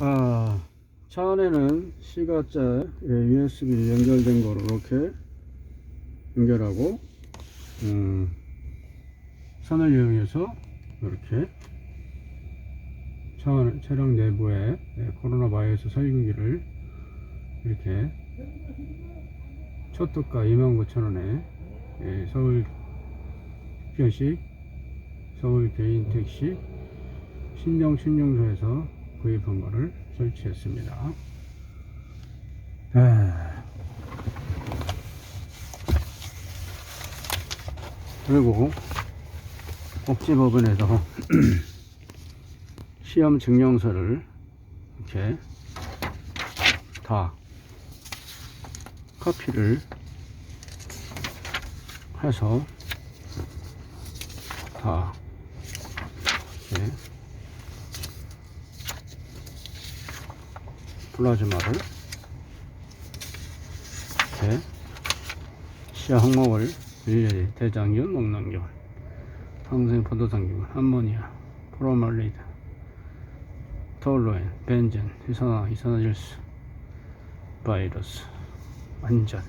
아, 차 안에는 C가짜 USB 연결된 거로 이렇게 연결하고 음, 선을 이용해서 이렇게 차 안, 차량 내부에 예, 코로나 바이러스 살균기를 이렇게 초특가 29,000원에 예, 서울 특별시 서울 개인 택시 신령 신용소에서 구입한 거를 설치했습니다. 아. 그리고 복지법원에서 시험 증명서를 이렇게 다 커피를 해서 다 이렇게 플라즈마를 이렇게 시야 항목을 일일이 대장균, 목낭균, 항생 포도당균, 암모니아, 프로말리드, 토로엔, 벤젠, 이산화, 이산화질소, 바이러스, 안전